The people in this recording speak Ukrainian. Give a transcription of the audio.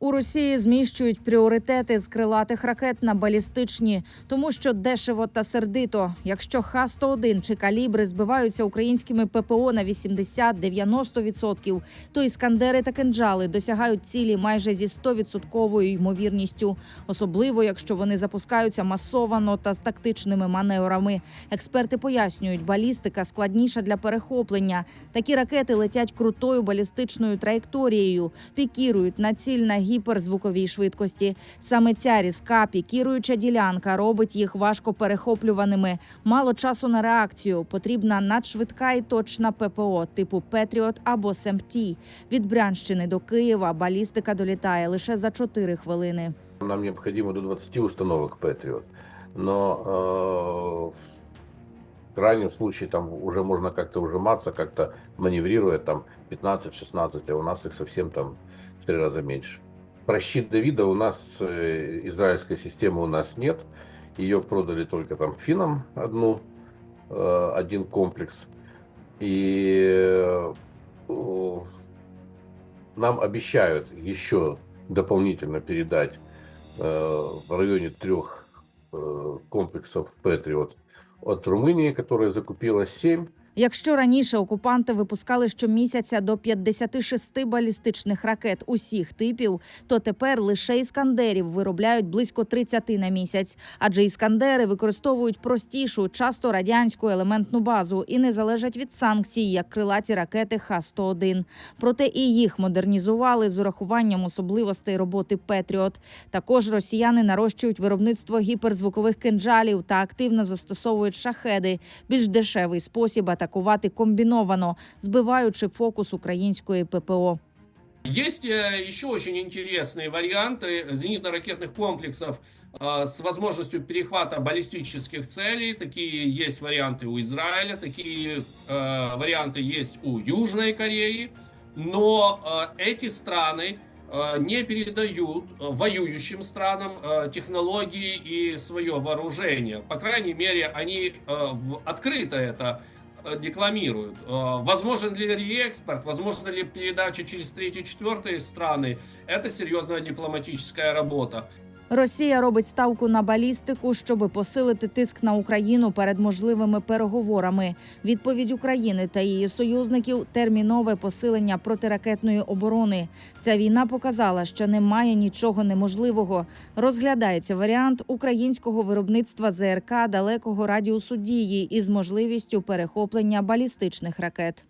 У Росії зміщують пріоритети з крилатих ракет на балістичні, тому що дешево та сердито. Якщо Х-101 чи калібри збиваються українськими ППО на 80-90%, то іскандери та кинджали досягають цілі майже зі 100% ймовірністю, особливо якщо вони запускаються масовано та з тактичними маневрами. Експерти пояснюють, балістика складніша для перехоплення. Такі ракети летять крутою балістичною траєкторією, пікірують на ціль на гіперзвуковій швидкості. Саме ця різка пікіруюча ділянка робить їх важко перехоплюваними. Мало часу на реакцію. Потрібна надшвидка і точна ППО типу Петріот або СМТ. Від Брянщини до Києва балістика долітає лише за 4 хвилини. Нам необходимо до 20 установок Патриот. Но э, в крайнем случае там уже можно как-то ужиматься, как-то маневрируя там 15-16, а у нас их совсем там в три раза меньше. Про щит Давида у нас э, израильской системы у нас нет. Ее продали только там финнам одну, э, один комплекс. И э, нам обещают еще дополнительно передать э, в районе трех комплексов Патриот от Румынии, которая закупила 7. Якщо раніше окупанти випускали щомісяця до 56 балістичних ракет усіх типів, то тепер лише іскандерів виробляють близько 30 на місяць. Адже іскандери використовують простішу, часто радянську елементну базу і не залежать від санкцій, як крилаті ракети Х-101. Проте і їх модернізували з урахуванням особливостей роботи Петріот. Також росіяни нарощують виробництво гіперзвукових кинджалів та активно застосовують шахеди, більш дешевий спосіб атакувати комбіновано, збиваючи фокус української ППО. Есть э, еще очень интересные варианты зенитно-ракетных комплексов э, с возможностью перехвата баллистических целей. Такие есть варианты у Израиля, такие э, варианты есть у Южной Кореи. Но э, эти страны э, не передают э, воюющим странам э, технологии и свое вооружение. По крайней мере, они э, в- открыто это э, декламируют. Э, Возможен ли реэкспорт, возможно ли передача через третьи, четвертые страны, это серьезная дипломатическая работа. Росія робить ставку на балістику, щоб посилити тиск на Україну перед можливими переговорами. Відповідь України та її союзників термінове посилення протиракетної оборони. Ця війна показала, що немає нічого неможливого. Розглядається варіант українського виробництва ЗРК далекого радіусу дії із можливістю перехоплення балістичних ракет.